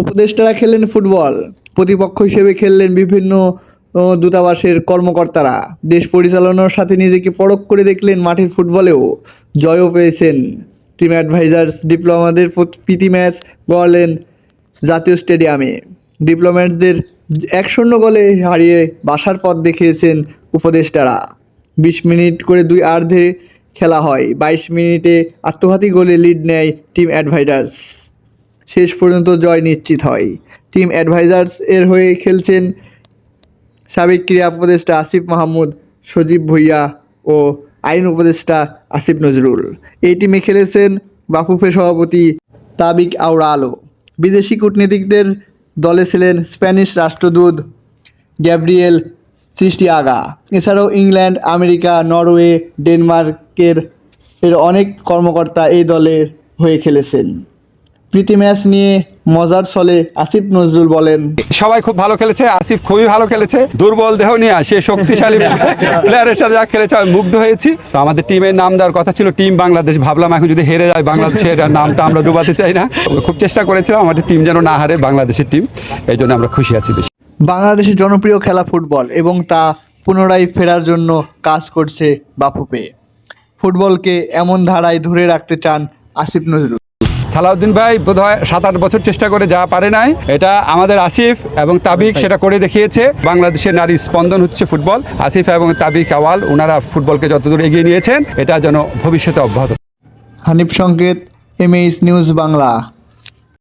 উপদেষ্টারা খেললেন ফুটবল, প্রতিপক্ষ হিসেবে খেললেন বিভিন্ন দূতাবাসের কর্মকর্তারা। দেশ পরিচালনার সাথে নিজেকে পরখ করে দেখলেন মাঠের ফুটবলেও। জয়ও পেয়েছেন। টিম অ্যাডভাইজার্স ডিপ্লোমাদের প্রীতি ম্যাচ গড়লেন জাতীয় স্টেডিয়ামে। ডিপ্লোম্যাটসদের এক শূন্য গোলে হারিয়ে বাসার পথ দেখিয়েছেন উপদেষ্টারা। বিশ মিনিট করে দুই আর্ধে খেলা হয়। বাইশ মিনিটে আত্মঘাতী গোলে লিড নেয় টিম অ্যাডভাইজার্স। শেষ পর্যন্ত জয় নিশ্চিত হয়। টিম অ্যাডভাইজার্স এর হয়ে খেলছেন সাবেক ক্রীড়া উপদেষ্টা আসিফ মাহমুদ, সজীব ভুইয়া ও আইন উপদেষ্টা আসিফ নজরুল। এই টিমে খেলেছেন বাফুফে সভাপতি তাবিক আওড়া আলো। বিদেশি কূটনীতিকদের দলে ছিলেন স্প্যানিশ রাষ্ট্রদূত গ্যাব্রিয়েল সৃষ্টি আগা এছাড়াও ইংল্যান্ড, আমেরিকা, নরওয়ে, ডেনমার্কের এর অনেক কর্মকর্তা এই দলের হয়ে খেলেছেন। প্রীতি ম্যাচ নিয়ে মজার ছলে আসিফ নজরুল বলেন। সবাই খুব ভালো খেলেছে আসিফ খুবই ভালো খেলেছে। দুর্বল দেহ নিয়ে সে শক্তিশালী প্লেয়ারের সাথে যা খেলেছে আমি মুগ্ধ হয়েছি। তো আমাদের টিমের নাম দেওয়ার কথা ছিল টিম বাংলাদেশ ভাবলাম এখন যদি হেরে যায় বাংলাদেশের নামটা আমরা ডুবাতে চাই না। খুব চেষ্টা করেছিলাম আমাদের টিম যেন না হারে বাংলাদেশের টিম এই জন্য আমরা খুশি আছি বেশি। বাংলাদেশের জনপ্রিয় খেলা ফুটবল এবং তা পুনরায় ফেরার জন্য কাজ করছে বাফুপে ফুটবলকে এমন ধারায় ধরে রাখতে চান আসিফ নজরুল। সালাউদ্দিন ভাই বোধ হয় সাত আট বছর চেষ্টা করে যা পারে নাই এটা আমাদের আসিফ এবং তাবিক সেটা করে দেখিয়েছে। বাংলাদেশের নারী স্পন্দন হচ্ছে ফুটবল। আসিফ এবং তাবিক আওয়াল ওনারা ফুটবলকে যতদূর এগিয়ে নিয়েছেন এটা যেন ভবিষ্যতে অব্যাহত। হানিফ সংকেত এমএইচ নিউজ বাংলা।